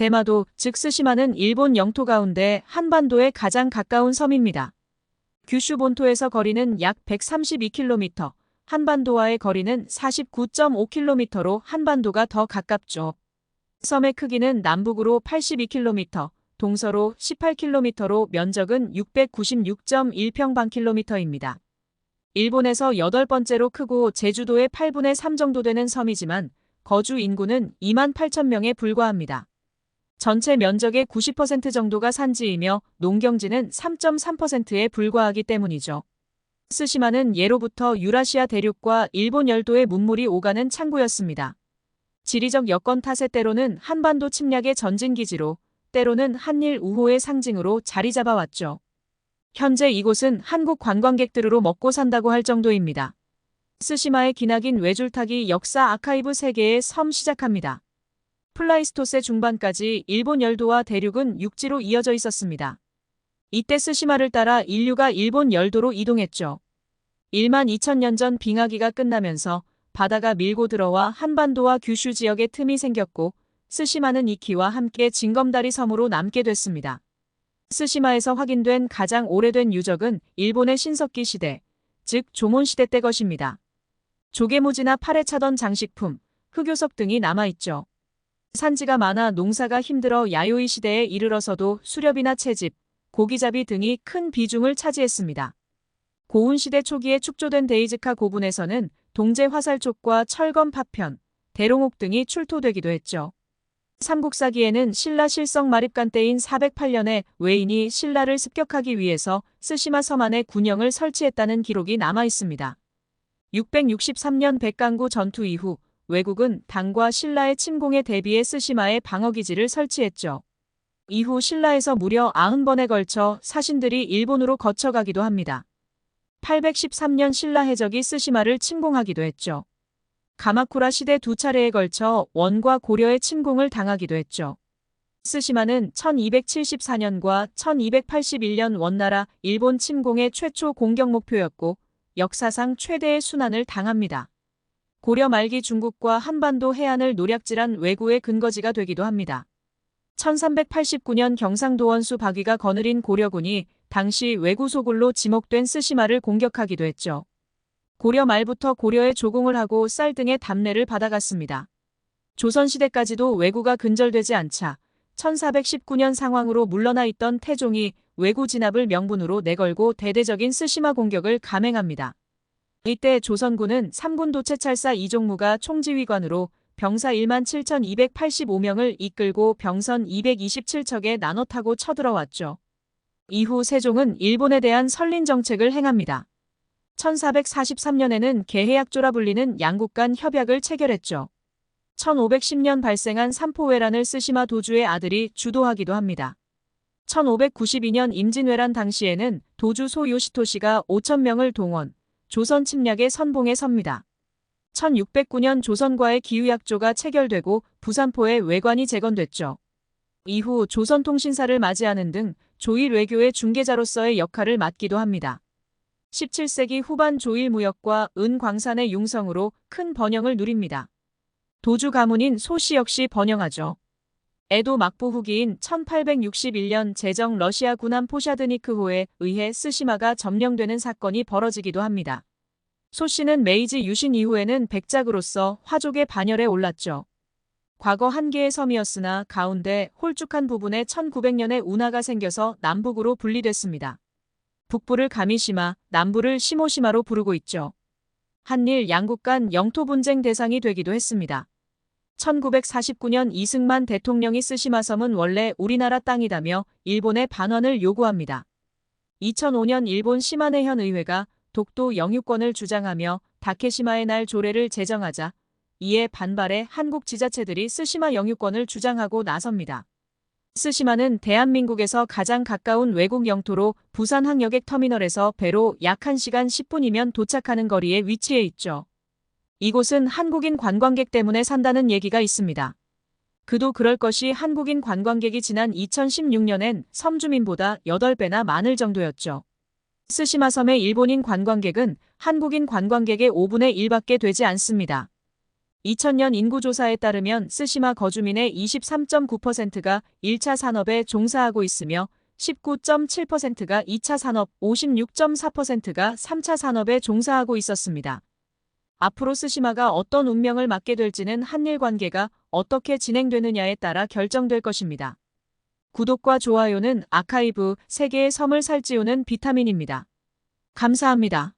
대마도, 즉 스시마는 일본 영토 가운데 한반도에 가장 가까운 섬입니다. 규슈 본토에서 거리는 약 132km, 한반도와의 거리는 49.5km로 한반도가 더 가깝죠. 섬의 크기는 남북으로 82km, 동서로 18km로 면적은 696.1평방킬로미터입니다. 일본에서 여덟 번째로 크고 제주도의 8분의 3 정도 되는 섬이지만 거주 인구는 2만 8천 명에 불과합니다. 전체 면적의 90% 정도가 산지이며 농경지는 3.3%에 불과하기 때문이죠. 스시마는 예로부터 유라시아 대륙과 일본 열도의 문물이 오가는 창구였습니다. 지리적 여건 탓에 때로는 한반도 침략의 전진기지로 때로는 한일 우호의 상징으로 자리 잡아왔죠. 현재 이곳은 한국 관광객들로 먹고 산다고 할 정도입니다. 스시마의 기나긴 외줄타기 역사 아카이브 세계의 섬 시작합니다. 플라이스토세 중반까지 일본 열도와 대륙은 육지로 이어져 있었습니다. 이때 스시마를 따라 인류가 일본 열도로 이동했죠. 1만 2천년 전 빙하기가 끝나면서 바다가 밀고 들어와 한반도와 규슈 지역에 틈이 생겼고 스시마는 이키와 함께 징검다리 섬으로 남게 됐습니다. 스시마에서 확인된 가장 오래된 유적은 일본의 신석기 시대, 즉 조몬시대 때 것입니다. 조개무지나 팔에 차던 장식품, 흑요석 등이 남아있죠. 산지가 많아 농사가 힘들어 야요이 시대에 이르러서도 수렵이나 채집, 고기잡이 등이 큰 비중을 차지했습니다. 고운 시대 초기에 축조된 데이즈카 고분에서는 동제 화살촉과 철검 파편, 대롱옥 등이 출토되기도 했죠. 삼국사기에는 신라 실성 마립간 때인 408년에 외인이 신라를 습격하기 위해서 스시마 섬 안에 군영을 설치했다는 기록이 남아 있습니다. 663년 백강구 전투 이후 외국은 당과 신라의 침공에 대비해 스시마에 방어기지를 설치했죠. 이후 신라에서 무려 90번에 걸쳐 사신들이 일본으로 거쳐가기도 합니다. 813년 신라 해적이 스시마를 침공하기도 했죠. 가마쿠라 시대 두 차례에 걸쳐 원과 고려의 침공을 당하기도 했죠. 스시마는 1274년과 1281년 원나라 일본 침공의 최초 공격 목표였고 역사상 최대의 순환을 당합니다. 고려 말기 중국과 한반도 해안을 노략질한 왜구의 근거지가 되기도 합니다. 1389년 경상도 원수 박위가 거느린 고려군이 당시 왜구 소굴로 지목된 스시마를 공격하기도 했죠. 고려 말부터 고려에 조공을 하고 쌀 등의 답례를 받아갔습니다. 조선시대까지도 왜구가 근절되지 않자 1419년 상황으로 물러나 있던 태종이 왜구 진압을 명분으로 내걸고 대대적인 스시마 공격을 감행합니다. 이때 조선군은 3군 도채찰사 이종무가 총지휘관으로 병사 1만 7,285명을 이끌고 병선 227척에 나눠 타고 쳐들어왔죠. 이후 세종은 일본에 대한 설린 정책을 행합니다. 1443년에는 개해약조라 불리는 양국 간 협약을 체결했죠. 1510년 발생한 삼포회란을 스시마 도주의 아들이 주도하기도 합니다. 1592년 임진왜란 당시에는 도주 소 요시토시가 5천명을 동원, 조선 침략의 선봉에 섭니다. 1609년 조선과의 기후약조가 체결되고 부산포의 외관이 재건됐죠. 이후 조선통신사를 맞이하는 등 조일 외교의 중개자로서의 역할을 맡기도 합니다. 17세기 후반 조일 무역과 은 광산의 융성으로 큰 번영을 누립니다. 도주 가문인 소씨 역시 번영하죠. 에도 막부 후기인 1861년 제정 러시아 군함 포샤드니크호에 의해 스시마가 점령되는 사건이 벌어지기도 합니다. 소 씨는 메이지 유신 이후에는 백작으로서 화족의 반열에 올랐죠. 과거 한 개의 섬이었으나 가운데 홀쭉한 부분에 1900년에 운하가 생겨서 남북으로 분리됐습니다. 북부를 가미시마, 남부를 시모시마로 부르고 있죠. 한일 양국 간 영토 분쟁 대상이 되기도 했습니다. 1949년 이승만 대통령이 스시마 섬은 원래 우리나라 땅이다며 일본의 반환을 요구합니다. 2005년 일본 시마네현 의회가 독도 영유권을 주장하며 다케시마의 날 조례를 제정하자 이에 반발해 한국 지자체들이 스시마 영유권을 주장하고 나섭니다. 스시마는 대한민국에서 가장 가까운 외국 영토로 부산 항여객 터미널에서 배로 약 1시간 10분이면 도착하는 거리에 위치해 있죠. 이곳은 한국인 관광객 때문에 산다는 얘기가 있습니다. 그도 그럴 것이 한국인 관광객이 지난 2016년엔 섬주민보다 8배나 많을 정도였죠. 스시마 섬의 일본인 관광객은 한국인 관광객의 5분의 1밖에 되지 않습니다. 2000년 인구조사에 따르면 스시마 거주민의 23.9%가 1차 산업에 종사하고 있으며 19.7%가 2차 산업, 56.4%가 3차 산업에 종사하고 있었습니다. 앞으로 스시마가 어떤 운명을 맞게 될지는 한일 관계가 어떻게 진행되느냐에 따라 결정될 것입니다. 구독과 좋아요는 아카이브 세계의 섬을 살찌우는 비타민입니다. 감사합니다.